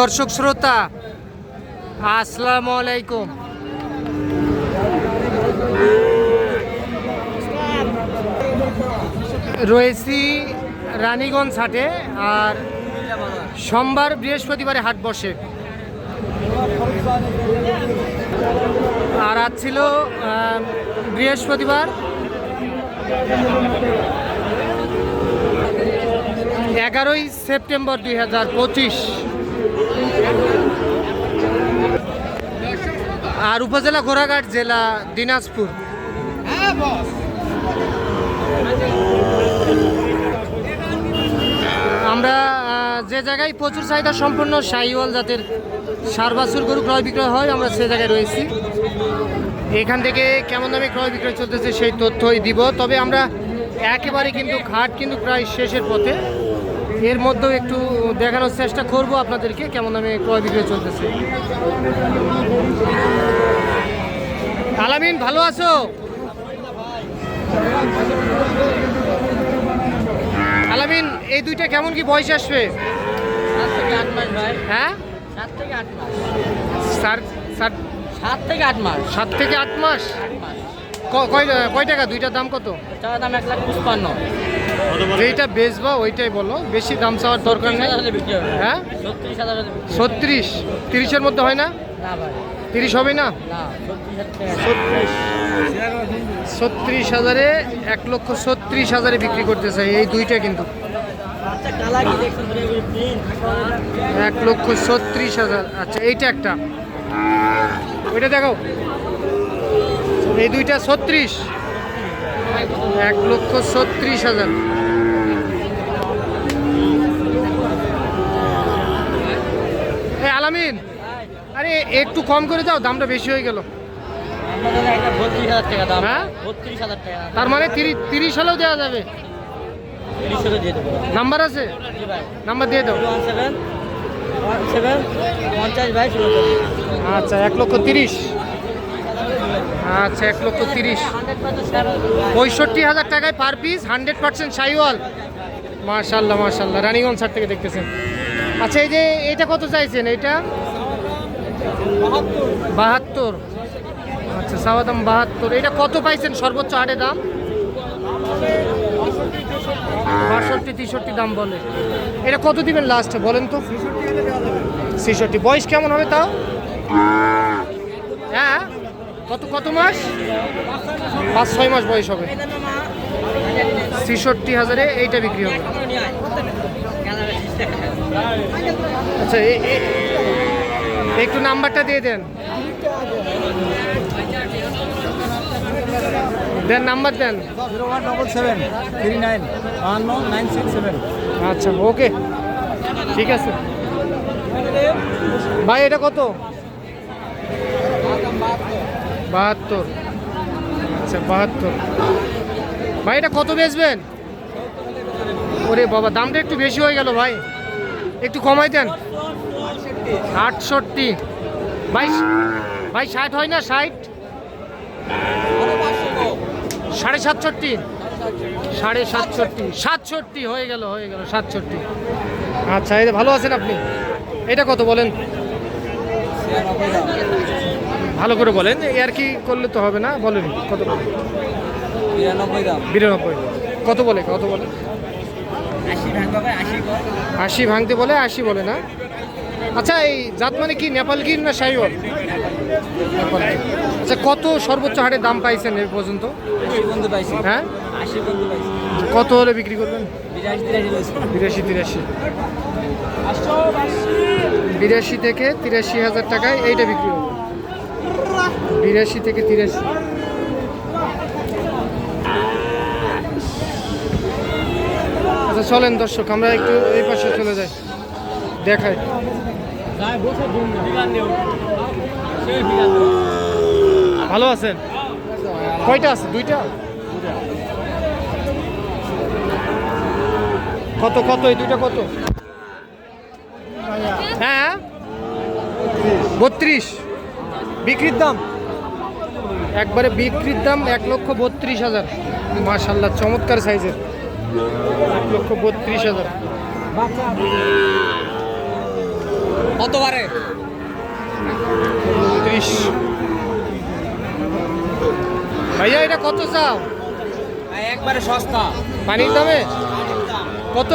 দর্শক শ্রোতা, আসসালামু আলাইকুম। রয়েছি রানীগঞ্জ হাটে, আর সোমবার বৃহস্পতিবারে হাট বসে। আর আজ ছিল বৃহস্পতিবার। এগারোই সেপ্টেম্বর দুই হাজার পঁচিশ। আর উপজেলা ঘোড়াঘাট জেলা দিনাজপুর। আমরা যে জায়গায় প্রচুর চাহিদা সম্পন্ন শাহিওয়াল জাতের সারবাসুর গরু ক্রয় বিক্রয় হয়, আমরা সে জায়গায় রয়েছি। এখান থেকে কেমন দামে ক্রয় বিক্রয় চলতেছে সেই তথ্যই দিব। তবে আমরা একেবারে কিন্তু ঘাট কিন্তু প্রায় শেষের পথে। এর মধ্যেও একটু দেখানোর চেষ্টা করব আপনাদেরকে কেমন দামে ক্রয় বিক্রয় চলতেছে। আলামিন ভালো আছো? আলামিন এই দুইটা কেমন কি বয়স আসবে? সাত থেকে আট মাস ভাই। হ্যাঁ? সাত থেকে আট মাস। সাত থেকে আট মাস। কয় কয় টাকা? দুইটার দাম কত? দাম এক লাখ পঁচপান্ন। যেইটা বেচবা ওইটাই বলো। বেশি দাম চাওয়ার দরকার নেই। হ্যাঁ? ছত্রিশ তিরিশের মধ্যে হয় না? তিরিশ হবে না? ছত্রিশ হাজার এক লক্ষ ছত্রিশ হাজারে বিক্রি করতে চাই এই দুইটা কিন্তু। আচ্ছা এক লক্ষ ছত্রিশ হাজার। আচ্ছা এইটা একটা। ওইটা দেখো এই দুইটা ছত্রিশ। এক লক্ষ ছত্রিশ হাজার। আলামিন আরে একটু কম করে দাও দামটা বেশি হয়ে গেল। হ্যাঁ? তার মানে তিরিশ হলেও দেওয়া যাবে। নাম্বার আছে? নাম্বার দিয়ে দাও। আচ্ছা এক লক্ষ তিরিশ। আচ্ছা এক লক্ষ তিরিশ। পঁয়ষট্টি হাজার টাকায় per piece hundred percent Sahiwal. মার্শাল্লাহ মার্শাল্লাহ রানীগঞ্জ সার থেকে দেখতেছেন। আচ্ছা এই যে এটা কত চাইছেন এইটা বাহাত্তর। আচ্ছা সাওয়া দাম বাহাত্তর। এটা কত পাইছেন সর্বোচ্চ হাটে দাম? বাষট্টি, তেষট্টি দাম বলে। এটা কত দিবেন লাস্টে বলেন তো? ছেষট্টি। বয়স কেমন হবে তাও? হ্যাঁ। কত কত মাস? পাঁচ ছয় মাস বয়স হবে। ছেষট্টি হাজারে এইটা বিক্রি হবে। আচ্ছা একটু নাম্বারটা দিয়ে দেন। দেন নাম্বার দেন। আচ্ছা ওকে। ঠিক আছে। ভাই এটা কত? বাহাত্তর। আচ্ছা বাহাত্তর। ভাই, এটা কত বেচবেন? ওরে বাবা, দামটা একটু বেশি হয়ে গেল ভাই। একটু কমাই দেন। আটষট্টি। ভাই ভাই, ষাট হয় না? ষাট? সাড়ে সাতষট্টি। সাড়ে সাতষট্টি। সাতষট্টি হয়ে গেল হয়ে গেল, সাতষট্টি। আচ্ছা এটা ভালো আছেন আপনি। এটা কত বলেন? ভালো করে বলেন এই আর কি করলে তো হবে না বলেন কত বলেন বিরানব্বই দাম। বিরানব্বই। কত বলে কত বলে? আশি ভাঙতে বলে। আশি বলে না? আচ্ছা এই জাত মানে কি নেপাল গির না সাইওয়াল? নেপাল আচ্ছা কত সর্বোচ্চ হারে দাম পাইছেন এ পর্যন্ত? হ্যাঁ? কত হলে বিক্রি করবেন? বিরাশি তিরাশি বিরাশি তিরাশি বিরাশি থেকে তিরাশি হাজার টাকায় এইটা বিক্রি হবে। বিরাশি থেকে তিরাশি। আচ্ছা চলেন দর্শক, আমরা একটু এই পাশে চলে যাই। দেখাই। ভালো আছেন? কয়টা আছে? দুইটা? কত কত? এই দুইটা কত? হ্যাঁ বত্রিশ। বিক্রির দাম? একবারে বিক্রির দাম এক লক্ষ বত্রিশ হাজার। মাশাল্লাহ চমৎকার সাইজের। এক লক্ষ বত্রিশ হাজার। কত বারে? ভাইয়া এটা কত চাও? একবারে সস্তা। পানির দামে? কত?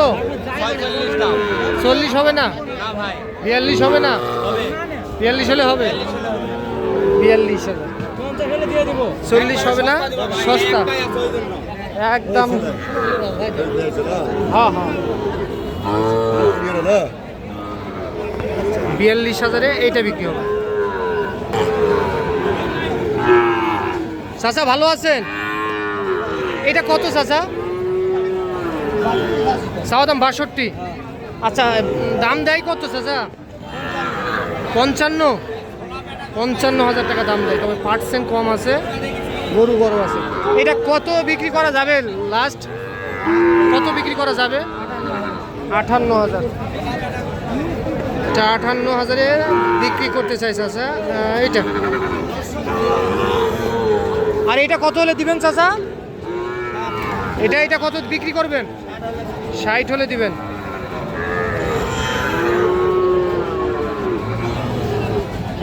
দাম। চল্লিশ হবে না? না বিয়াল্লিশ হবে না? বিয়াল্লিশ হলে হবে? বিয়াল্লিশ হাজার চল্লিশ হবে না? সস্তা। একদম। হ্যাঁ হ্যাঁ। বিয়াল্লিশ হাজারে এইটা বিক্রি হবে। চাচা, ভালো আছেন? এটা কত চাচা? চাওয়া দাম বাষট্টি। আচ্ছা দাম দেয় কত চাচা? পঞ্চান্ন? পঞ্চান্ন হাজার টাকা দাম দেয় তবে পার্সেন্ট কম আছে গরু বড় আছে। এটা কত বিক্রি করা যাবে লাস্ট কত বিক্রি করা যাবে? আটান্ন হাজার এটা আটান্ন হাজারে বিক্রি করতে চাইছে চাচা আহ, এইটা। আর এটা কত হলে দিবেন চাচা? এটা এটা কত বিক্রি করবেন? ষাট হলে দিবেন।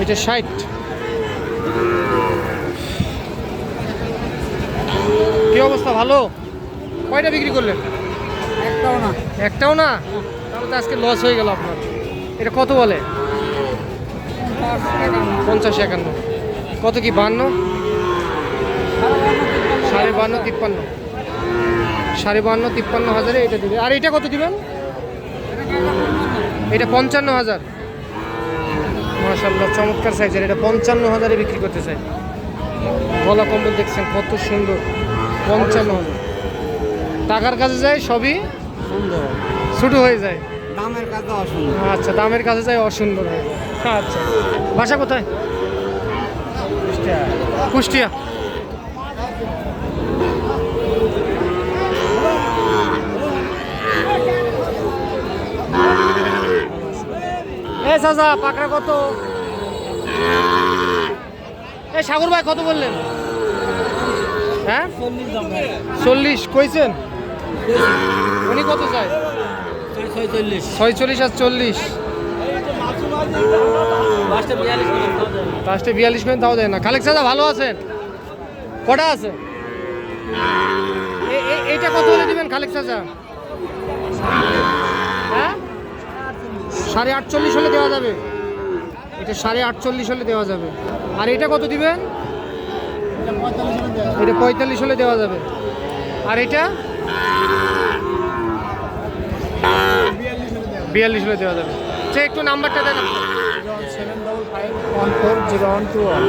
এটা ষাট। কি অবস্থা ভালো? কয়টা বিক্রি করলেন? একটাও না। একটাও না? তাহলে তো আজকে লস হয়ে গেল আপনার। এটা কত বলে? পঞ্চাশ একান্ন। কত কি বান্ন? সাড়ে বান্ন তিপ্পান্ন। সাড়ে বান্ন তিপ্পান্ন হাজারে এটা দিবে। আর এটা কত দিবেন? এটা পঞ্চান্ন হাজার। মাশাল্লাহ চমৎকার সাইজের এটা পঞ্চান্ন হাজারে বিক্রি করতে চাই। গলা কম্বল দেখছেন কত সুন্দর। পঞ্চান্ন হাজার টাকার কাছে যায় সবই সুন্দর। ছোট হয়ে যায়। দামের কাছে অসুন্দর। আচ্ছা দামের কাছে যায় অসুন্দর হয়ে যায়। আচ্ছা। বাসা কোথায়? কুষ্টিয়া। কুষ্টিয়া। এ চাচা, পাকড়া কত? এ সাগর ভাই, কত বললেন? হ্যাঁ? চল্লিশ, কইছেন? উনি কত চায়? ছয়চল্লিশ আর চল্লিশ। লাস্টে বিয়াল্লিশ মিনিট তাও দেয় না। খালেক সাদা ভালো আছেন? কটা আছে? এইটা কত হলে দিবেন খালেক চাচা? সাড়ে আটচল্লিশ হলে দেওয়া যাবে। এটা সাড়ে আটচল্লিশ হলে দেওয়া যাবে। আর এটা কত দিবেন? এটা পঁয়তাল্লিশ হলে দেওয়া যাবে। আর এটা? বিয়াল্লিশ হলে দেওয়া যাবে। সে একটু নাম্বারটা দেন আপনার। Seven double five one four zero one two one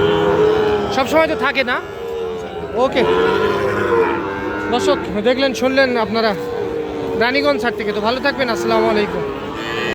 সব সময় তো থাকে না? ওকে। দর্শক, দেখলেন, শুনলেন আপনারা। রানীগঞ্জ ছাড় থেকে। তো ভালো থাকবেন। আসসালামু আলাইকুম।